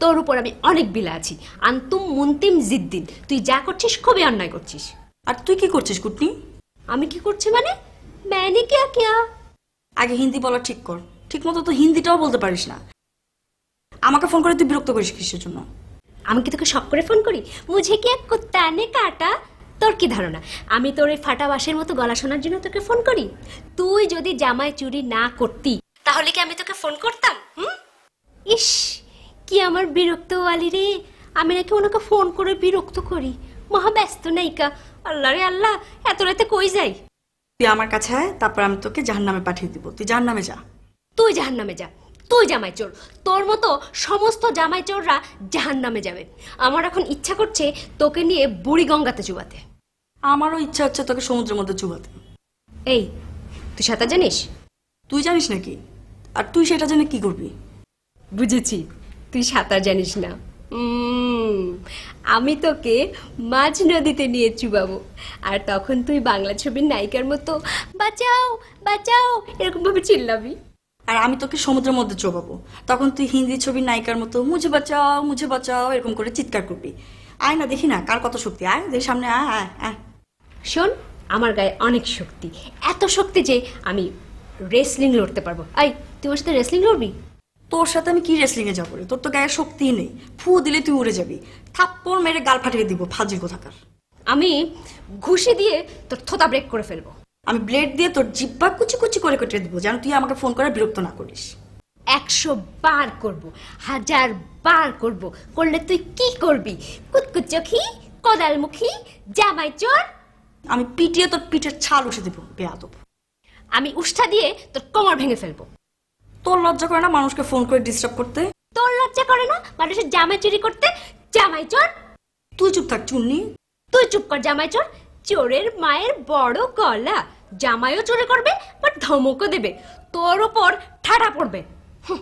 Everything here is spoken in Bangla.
তোর উপর আমি অনেক বিলা আছি। আন্তুম মুন্তিম জিদ্দিন। তুই যা করছিস খুবই অন্যায় করছিস। আর তুই কি করছিস কুটনি? আমি কি করছি মানে? ম্যানি কেয়া কেয়া? আগে হিন্দি বলা ঠিক কর। ঠিক মতো তো হিন্দিটাও বলতে পারিস না। আমাকে ফোন করে তুই বিরক্ত করিস কিসের জন্য? আমি কি তোকে শখ করে ফোন করি? মুঝে কি এক কুত্তানে কাটা? তোর কি ধারণা? আমি তোর এই ফাটা বাসের মতো গলা শোনার জন্য তোকে ফোন করি? তুই যদি জামায় চুরি না করতি তাহলে কি আমি তোকে ফোন করতাম? হুম? ইস! কি আমার বিরক্ত আলি রে? আমি নাকি ওনাকে ফোন করে বিরক্ত করি। মহা ব্যস্ত নাইকা আল্লাহ রে আল্লাহ এত রাতে কই যাই? তুই আমার কাছে আয় তারপর আমি তোকে জাহান নামে পাঠিয়ে দিব। তুই জাহান নামে যা। তুই জাহান নামে যা। তুই জামাই চোর। তোর মতো সমস্ত জামাই চোররা জাহান নামে যাবে। আমার এখন ইচ্ছা করছে তোকে নিয়ে বুড়ি গঙ্গাতে চুবাতে। আমারও ইচ্ছা হচ্ছে তোকে সমুদ্রের মধ্যে চুবাতে। এই তুই সাঁতার জানিস? তুই জানিস নাকি? আর তুই সেটা জেনে কি করবি? বুঝেছি। তুই সাঁতার জানিস না। আমি তোকে মাঝ নদীতে নিয়ে চুবাবো। আর তখন তুই বাংলা ছবির নায়িকার মতো বাঁচাও বাঁচাও এরকম ভাবে চিল্লাবি। আর আমি তোকে সমুদ্রের মধ্যে চোবাবো। তখন তুই হিন্দি ছবির নায়িকার মতো মুঝে বাঁচাও মুঝে বাঁচাও এরকম করে চিৎকার করবি। আয় না দেখি না কার কত শক্তি। আয় দেখি সামনে আয় আয় আয়। শোন আমার গায়ে অনেক শক্তি। এত শক্তি যে আমি রেসলিং লড়তে পারব। আই তুই ওর সাথে রেসলিং লড়বি? তোর সাথে আমি কি রেসলিং এ যাব রে? তোর তো গায়ে শক্তিই নেই। ফু দিলে তুই উড়ে যাবি। থাপ্পড় মেরে গাল ফাটিয়ে দিব ফাজিল কোথাকার। আমি ঘুষি দিয়ে তোর থোতা ব্রেক করে ফেলব। আমি ব্লেড দিয়ে তোর জিব্বা কুচি কুচি করে কেটে দিব যেন তুই আমাকে ফোন করে বিরক্ত না করিস। একশো বার করব হাজার বার করব। করলে তুই কি করবি? কুচকুচোখি কোদালমুখী জামাই চোর। আমি পিটিয়ে তোর পিঠের ছাল উঠে দিব বেয়াদব। আমি উষ্ঠা দিয়ে তোর কোমর ভেঙে ফেলব। তোর লজ্জা করে না মানুষকে ফোন করে ডিস্টার্ব করতে? তোর লজ্জা করে না? মানুষের জামাই চুরি করতে? জামাই চোর? তুই চুপ থাক চুন্নি। তুই চুপ কর জামাই চোর। চোরের মায়ের বড় গলা। জামাইও চুরি করবে বাট ধমকও দেবে। তোর ওপর ঠাটা পড়বে। হুঁ,